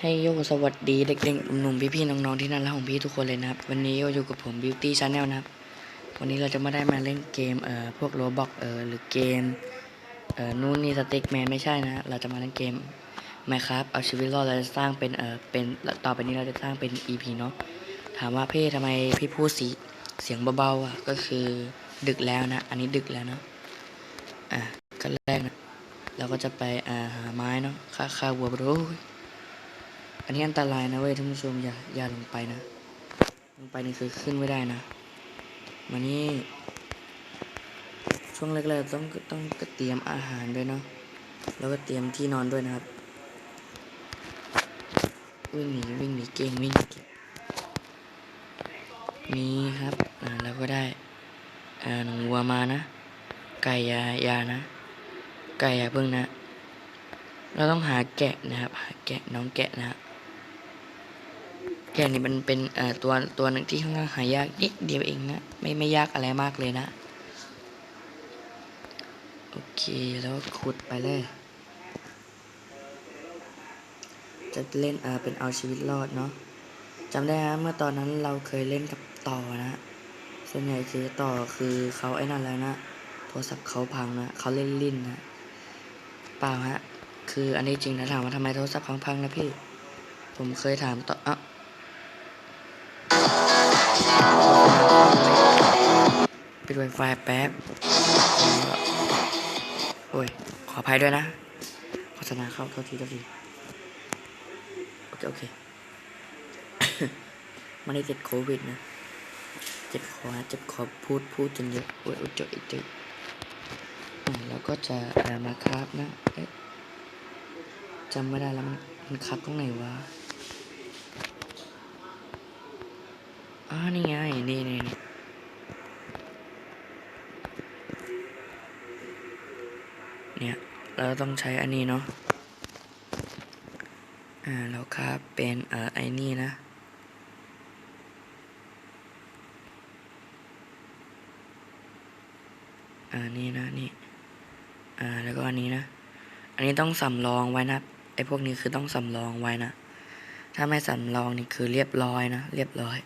ให้โยสวัสดีเด็กๆหนุ่มๆพี่ๆน้องๆที่น่ารักของพี่ทุกคนเลยนะครับ วันนี้โยอยู่กับผม Beauty Channel นะครับวันนี้เราจะมาได้มาเล่นเกมเอ่อพวกโรบอกเอ่อหรือเกมเอ่อนู่นนี่สติ๊กแมนไม่ใช่นะเราจะมาเล่นเกม Minecraft เอาชีวิตรอดเราจะสร้างเป็นเอ่อเป็นต่อไปนี้เราจะสร้างเป็น EP เนาะถามว่าพี่ทำไมพี่พูดสีเสียงเบาๆอะก็คือดึกแล้วนะ อันนี้ดึกแล้วเนาะอะขั้นแรกนะเราก็จะไปอ่าหาไม้เนาะฆ่าฆ่าวัวไปดู อันนี้อันตรายนะเว้ยท่านผู้ชมอย่าอย่าลงไปนะ ลงไปนี่คือขึ้นไม่ได้นะมานี่ช่วงแรกๆต้องต้องเตรียมอาหารด้วยเนาะแล้วก็เตรียมที่นอนด้วยนะครับ วิ่งหนีวิ่งหนีเก่งวิ่งนี่ครับอ่าแล้วก็ได้อ่าหนังวัวมานะไก่ยายานะ ไก่ยาเพิ่งนะ เราต้องหาแกะนะครับ หาแกะน้องแกะนะ ครับแกะนี่มันเป็นตัวตัวหนึ่งที่ค่อนข้างหายากนิดเดียวเองนะไม่ไม่ยากอะไรมากเลยนะ โอเคแล้วขุดไปเลย จะเล่นเออเป็นเอาชีวิตรอดเนาะจำได้ฮะเมื่อตอนนั้นเราเคยเล่นกับต่อนะส่วนใหญ่คือต่อคือเขาไอ้นั่นแล้วนะโทรศัพท์เขาพังนะเขาเล่นลิ้นนะเปล่าฮะคืออันนี้จริงนะถามว่าทำไมโทรศัพท์พังพังๆนะพี่ ผมเคยถามต่ออะ ปิดไวไฟแป๊บ โอ้ย ขออภัยด้วยนะโฆษณาเข้าเท่าทีเท่าที โอเค โอเคไม่ได้เจ็บโควิดนะ เจ็บคอนะเจ็บคอพูดพูดจนเยอะโอ้ยโอ้ยเจอยเจอยอ่าแล้วก็จะเอ่อมาคราฟนะ เอ๊ะจำไม่ได้แล้วมันคราฟตรงไหนวะอ่านี่ไง นี่นี่ เนี่ยเราต้องใช้อันนี้เนาะอ่าแล้วครับเป็นเอ่อไอ้นี่นะอ่านี่นะนี่อ่าแล้วก็อันนี้นะ อันนี้ต้องสำรองไว้นะไอ้พวกนี้คือต้องสำรองไว้นะ ถ้าไม่สำรองนี่คือเรียบร้อยนะ เรียบร้อย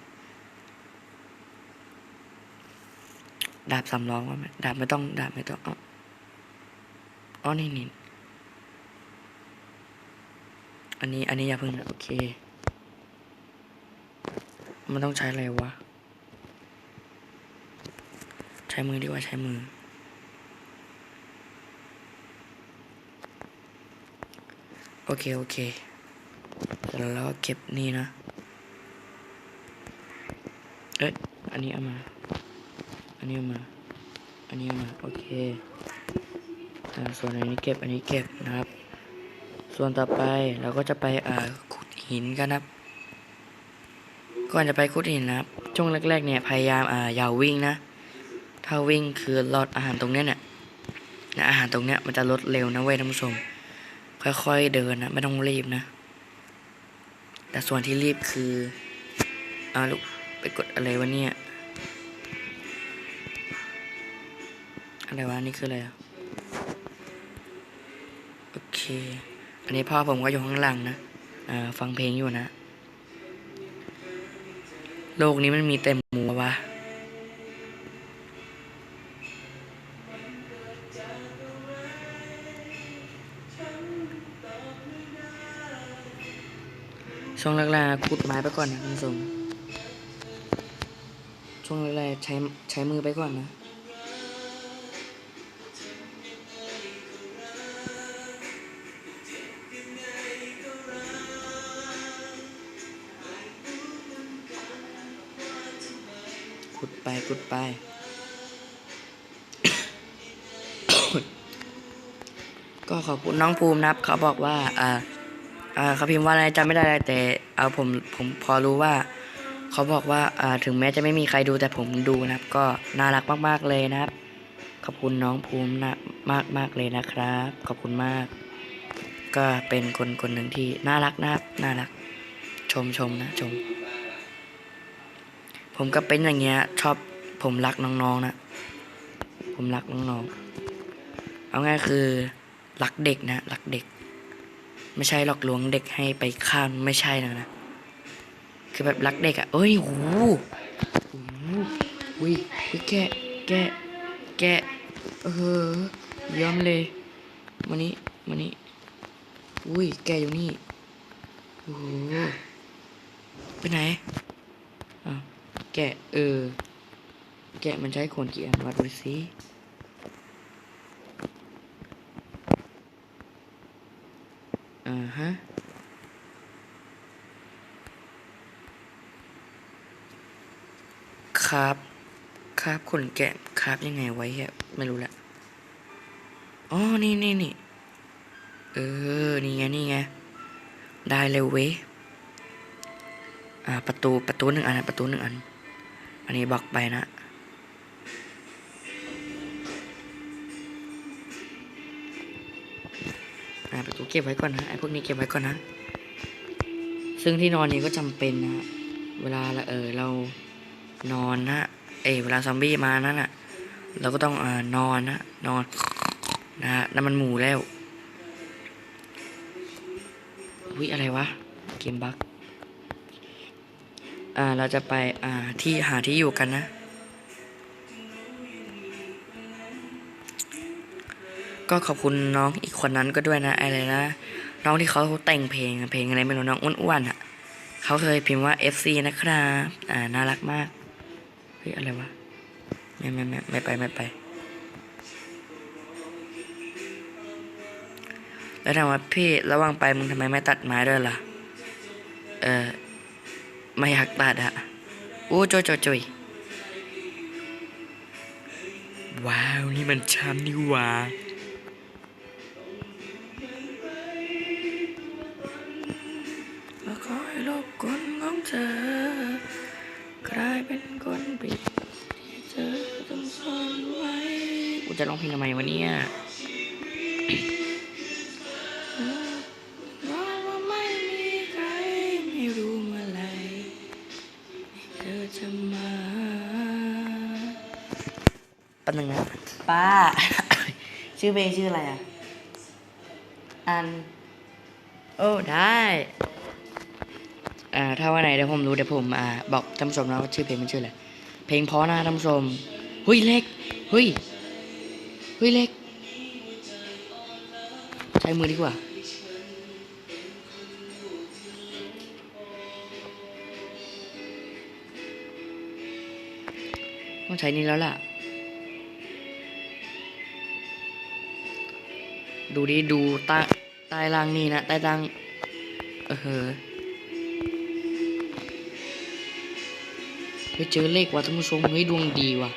ดาบสำรองไว่าไหมดาบไม่ต้อง ดาบไม่ต้องเอา อ๋อ นี่นี่อันนี้ อันนี้อย่าเพิ่งนะโอเค มันต้องใช้อะไรวะ ใช้มือดีกว่าใช้มือ โอเค โอเคเสร็จแล้วเราก็เก็บนี่นะ เอ๊ะอันนี้เอามา อันนี้เอามา อันนี้เอามา โอเค ส่วนอันนี้เก็บอันนี้เก็บนะครับ ส่วนต่อไปเราก็จะไปอ่าขุดหินกันนะครับ ก่อนจะไปขุดหินนะครับ ช่วงแรกๆเนี่ยพยายามอ่าอย่าวิ่งนะ ถ้าวิ่งคือรอดอาหารตรงเนี้ยเนี่ยนะอาหารตรงเนี้ยมันจะลดเร็วนะเว้ยท่านผู้ชม ค่อยๆเดินนะไม่ต้องรีบนะ แต่ส่วนที่รีบคืออ่าลูกไปกดอะไรวะเนี่ย อะไรวะนี่คืออะไรอะ อเคอันนี้พ่อผมก็อยู่ข้างหลังนะฟังเพลงอยู่นะ โลกนี้มันมีแต่หมูวะช่วงแรกๆขุดไม้ไปก่อนนะคุณผู้ชมช่วงแรกๆใช้ใช้มือไปก่อนนะ ขุดไปขุดไปก็ขอบคุณน้องภูมินะครับเขาบอกว่า อ่า อ่าเขาพิมพ์ว่าอะไรจำไม่ได้เลยแต่เอาผมผมพอรู้ว่า เขาบอกว่า อ่า ถึงแม้จะไม่มีใครดูแต่ผมดูนะครับ ก็น่ารักมาก ๆ เลยนะครับ ขอบคุณน้องภูมินะมากมากเลยนะครับ ขอบคุณมาก ก็เป็นคนคนหนึ่งที่น่ารักนะครับน่ารัก ชมชมนะชม ผมก็เป็นอย่างเงี้ย ชอบผมรักน้องๆนะผมรักน้องๆ เอาง่ายคือรักเด็กนะรักเด็ก ไม่ใช่หลอกลวงเด็กให้ไปข้ามไม่ใช่นะนะคือแบบรักเด็กอะ่ะเอ้ยโหโหอุ้ยอุ้ยแกะแกะแกะเออเยี่ยมเลยมานี้มานี้อุ้ยแกอยู่นี่โอ้โหไปไหน แกะเออ แกะมันใช้ขนกี่อันวัดดูสิอ่าฮะครับครับขนแกะครับยังไงไว้อะไม่รู้ละอ๋อ นี่นี่นี่ เออ นี่ไง นี่ไง ได้เร็วเว้ย อ่า ประตู ประตูหนึ่งอัน ประตูหนึ่งอัน อันนี้บล็อกไปนะประตูเก็บไว้ก่อนนะไอ้พวกนี้เก็บไว้ก่อนนะ ซึ่งที่นอนนี้ก็จำเป็นนะ เวลาเราเออเรานอนนะ เอเวลาซอมบี้มานั่นน่ะเราก็ต้องอนอนนะนอนนะน้ำมันหมูแล้ววิอะไรวะ เกมบัก อ่าเราจะไปอ่าที่หาที่อยู่กันนะ ก็ขอบคุณน้องอีกคนนั้นก็ด้วยนะอะไรนะน้องที่เขาแต่งเพลงเพลงอะไรไม่รู้น้องอ้วนๆอะเขาเคยพิมพ์ว่า FC นะครับอ่าน่ารักมากเฮ้ยอะไรวะไม่ไม่ไม่ไม่ไปไม่ไปแล้วถามว่าพี่ระว่างไปมึงทำไมไม่ตัดไม้ด้วยล่ะ เออ ไม่อยากตัดอะโอ้จอยจอยจอยว้าว นี่มันช้ำนี่หว่าแล้วขอให้โลกกลของเธอกลายเป็นคนปิดที่เธอต้องซ่อนไว้ กูจะร้องเพลงทำไมวะเนี่ย ชื่อเพลงชื่ออะไรอะ อัน โอ้ ได้ อ่า ถ้าวันไหนเดี๋ยวผมรู้เดี๋ยวผม อ่า บอกท่านผู้ชมนะว่าชื่อเพลงมันชื่ออะไร เพลงเพราะนะท่านผู้ชมเฮ้ยเล็กเฮ้ยเฮ้ยเล็ก ใช้มือดีกว่าต้องใช้นี่แล้วล่ะ ดูดิดูใต้ใต้ล่างนี่นะใต้ล่างเออเฮ้ยไปเจอเลขว่ะท่านผู้ชมเฮ้ยดวงดีว่ะ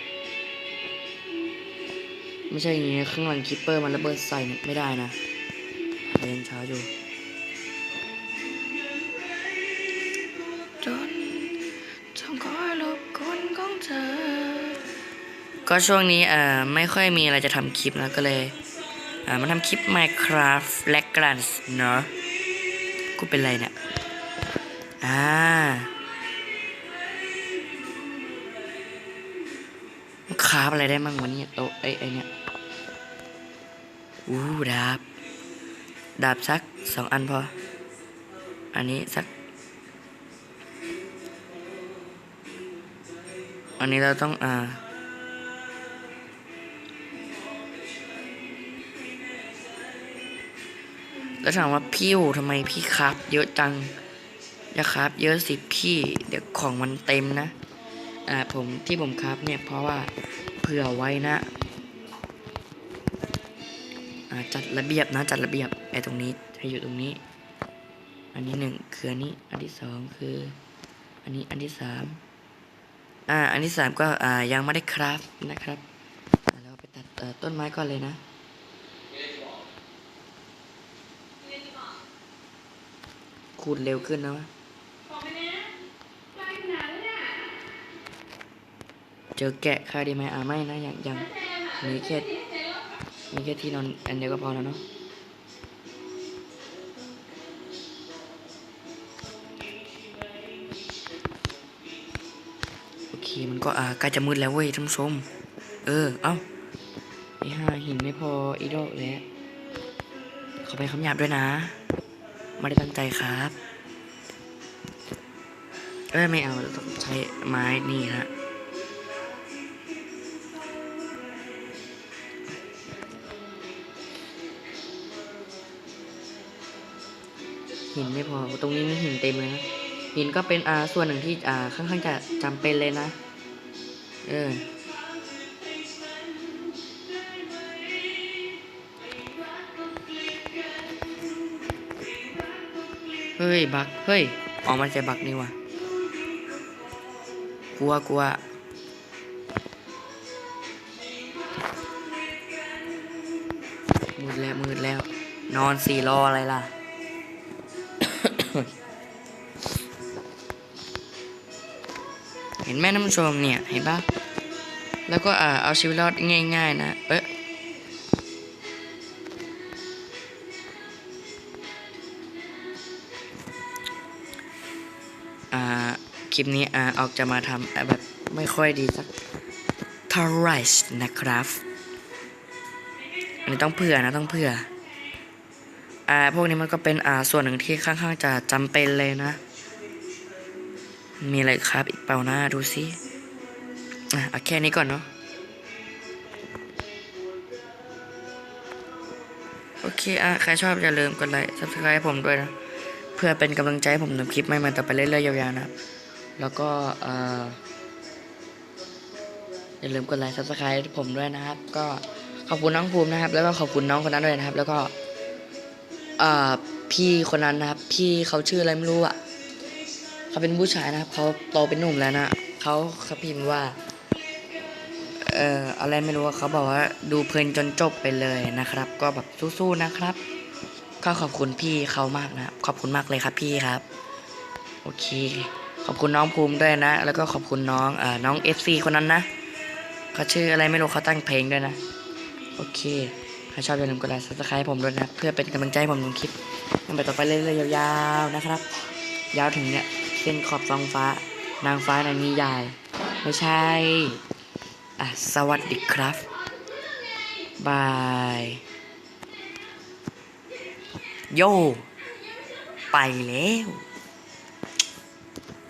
ไม่ใช่อย่างเงี้ยข้างหลังคิปเปอร์มันระเบิดใส่ไม่ได้นะเรายังช้าอยู่จนจงคอยลบคนของเธอ ก็ช่วงนี้เอ่อไม่ค่อยมีอะไรจะทำคลิปนะก็เลย มาทำคลิป Minecraft และกลันเนาะกูเป็นไรเนี่ยอ่ามันคราบอะไรได้มั่งวันนี้โต๊ะไอ้ไอ้เนี่ยอู้ดาบ ดาบสักสองอันพอ อันนี้สัก อันนี้เราต้องอ่า แล้วถามว่าพี่โอทำไมพี่ครับเยอะจังอย่าครับ เยอะสิพี่เดี๋ยวของมันเต็มนะอ่าผมที่ผมครับเนี่ยเพราะว่าเผื่อไว้นะอ่าจัดระเบียบนะจัดระเบียบไอ้ตรงนี้ให้อยู่ตรงนี้ อันนี้หนึ่งคืออันนี้อันที่สองคือ อันนี้อันที่สามอ่าอันที่สามก็อ่ายังไม่ได้ครับนะครับอ่าเราไปตัดต้นไม้ก่อนเลยนะ ขูดเร็วขึ้นนะวะเจอแกะค่าดีไหมอ่าไม่นะอยังยังมีแค่มีแค่ที่นอนอันเดียวก็พอแล้วเนาะโอเคมันก็อ่าใกล้จะมืดแล้วเว้ยท่านผู้ชม เออ เอ้าไอห่าหินไม่พออีดอกแล้วขอไปคำหยาบด้วยนะ ไม่ได้ตั้งใจครับเอ้ไม่เอาเราต้องใช้ไม้นี่ฮะหินไม่พอตรงนี้มีหินเต็มเลยนะหินก็เป็นอ่าส่วนหนึ่งที่อ่าค่อนข้างจะจำเป็นเลยนะ เออ ฮ้ยบักเฮ้ยออกมาจากบักนี่ว่ะกลัวกลัวมืดแล้วมืดแล้ว นอนสี่รออะไรล่ะเห็นแม่น้ำชมเนี่ย เห็นปะแล้วก็อ่าเอาชีวิตรอดง่าย ๆ นะ เอ๊ะ อ่าคลิปนี้อ่าออกจะมาทำแบบไม่ค่อยดีสักเท่าไหร่นะครับอันนี้ต้องเผื่อนะต้องเผื่ออ่าพวกนี้มันก็เป็นอ่าส่วนหนึ่งที่ค่อนข้างจะจำเป็นเลยนะ มีอะไรครับอีกเปล่านะดูสิอะเอาแค่นี้ก่อนเนาะโอเคอะใครชอบอย่าลืมกดไลค์ subscribe ผมด้วยนะ พื่อเป็นกำลังใจให้ผมทำคลิปใหม่ๆต่อไปเรื่อยๆยาวๆนะครับ แล้วก็ออย่าลืมกดไลค์ subscribe ให้ผมด้วยนะครับ ก็ขอบคุณน้องภูมินะครับ แล้วก็ขอบคุณน้องคนนั้นด้วยนะครับ แล้วก็เอพี่คนนั้นนะครับ พี่เขาชื่ออะไรไม่รู้อะเขาเป็นผู้ชายนะครับเขาโตเป็นหนุ่มแล้วนะเขาเขาพิมพ์ว่าเอ่ออะไรไม่รู้เขาบอกว่าดูเพลินจนจบไปเลยนะครับ ก็แบบสู้ๆนะครับ ก็ขอบคุณพี่เขามากนะขอบคุณมากเลยครับพี่ครับ โอเค ขอบคุณน้องภูมิด้วยนะ แล้วก็ขอบคุณน้องเอ่อน้อง FC คนนั้นนะเขาชื่ออะไรไม่รู้เขาตั้งเพลงด้วยนะ โอเคถ้าชอบอย่าลืมกดไลค์ซับสไครต์ผมด้วยนะเพื่อเป็นกำลังใจให้ผมลงคลิปมันไปต่อไปเรื่อยๆยาวๆนะครับ ยาวถึงเนี่ยเส้นขอบท้องฟ้า นางฟ้าในนิยาย ไม่ใช่อะสวัสดีครับบาย โย ไปแล้ว